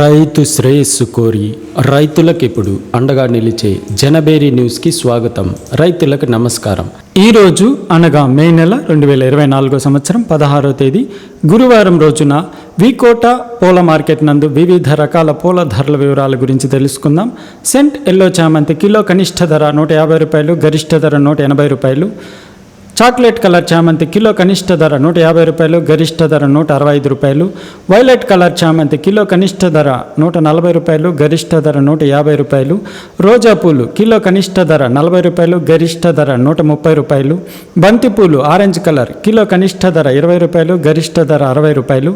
రైతు శ్రేయస్సు కోరి రైతులకు ఇప్పుడు అండగా నిలిచే జనబేరి న్యూస్కి స్వాగతం. రైతులకు నమస్కారం. ఈరోజు అనగా మే నెల రెండు వేల ఇరవై నాలుగో సంవత్సరం పదహారో తేదీ గురువారం రోజున వికోట పూల మార్కెట్ నందు వివిధ రకాల పూల ధరల వివరాల గురించి తెలుసుకుందాం. సెంట్ ఎల్లో చామంతి కిలో కనిష్ట ధర నూట యాభై రూపాయలు గరిష్ట ధర నూట ఎనభై రూపాయలు చాక్లెట్ కలర్ చామంతి కిలో కనిష్ట ధర నూట యాభై రూపాయలు గరిష్ట ధర నూట అరవై ఐదు రూపాయలు. వైలెట్ కలర్ చామంతి కిలో కనిష్ట ధర నూట నలభై రూపాయలు గరిష్ట ధర నూట యాభై రూపాయలు. రోజా పూలు కిలో కనిష్ట ధర నలభై రూపాయలు గరిష్ట ధర నూట ముప్పై రూపాయలు. బంతిపూలు ఆరెంజ్ కలర్ కిలో కనిష్ట ధర ఇరవై రూపాయలు గరిష్ట ధర అరవై రూపాయలు.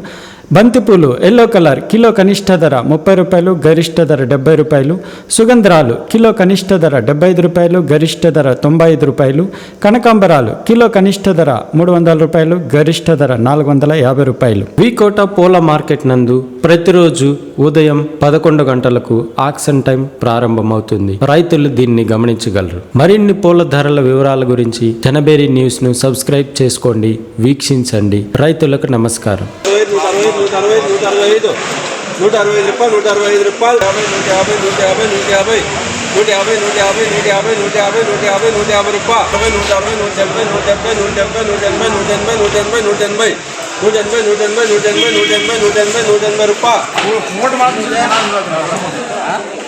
బంతిపూలు ఎల్లో కలర్ కిలో కనిష్ట ధర ముప్పై రూపాయలు గరిష్ట ధర డెబ్బై రూపాయలు. సుగంధరాలు కిలో కనిష్ట ధర డెబ్బై ఐదు రూపాయలు గరిష్ట ధర తొంభై ఐదు రూపాయలు. కనకాంబరాలు కిలో కనిష్ట ధర మూడు వందల రూపాయలు గరిష్ట ధర నాలుగు వందల యాభై రూపాయలు. వికోట పూల మార్కెట్ నందు ప్రతిరోజు ఉదయం పదకొండు గంటలకు ఆక్షన్ టైం ప్రారంభమవుతుంది. రైతులు దీన్ని గమనించగలరు. మరిన్ని పూల ధరల వివరాల గురించి జనబేరి న్యూస్ను సబ్స్క్రైబ్ చేసుకోండి వీక్షించండి. రైతులకు నమస్కారం. అరవై నూట అరవై నూట అరవై ఐదు నూట అరవై ఐదు రూపాయలు నూట అరవై ఐదు రూపాయలు నూట యాభై నూట యాభై నూట యాభై నూట యాభై నూట యాభై నూట యాభై నూట యాభై నూట యాభై నూట యాభై రూపాయలు అరవై నూట అరవై నూట ఎనభై నూట డెబ్బై నూట డెబ్బై నూట ఎనభై నూట ఎనభై నూట ఎనభై నూట ఎనభై నూట ఎనభై నూట ఎనభై నూట ఎనభై నూట ఎనభై నూట ఎనభై నూట ఎనభై రూపాయలు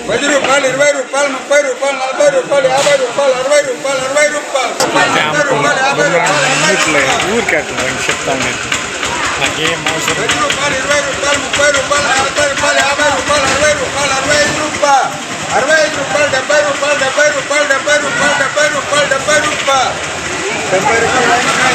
పది రూపాయలు ఇరవై రూపాయలు ముప్పై రూపాయలు నలభై రూపాయలు యాభై రూపాయలు అరవై రూపాయలు అరవై రూపాయలు ముప్పై రూపాయలు యాభై రూపాయలు ఊరికే చెప్తా నాకేం అవసరం పది రూపాయలు ఇరవై రూపాయలు ముప్పై రూపాయలు నలభై రూపాయలు యాభై రూపాయలు అరవై రూపాయలు అరవై ఐదు రూపాయలు అరవై ఐదు రూపాయలు డెబ్బై రూపాయలు డెబ్బై రూపాయలు డెబ్బై రూపాయలు డెబ్బై రూపాయలు డెబ్బై రూపాయలు డెబ్బై రూపాయలు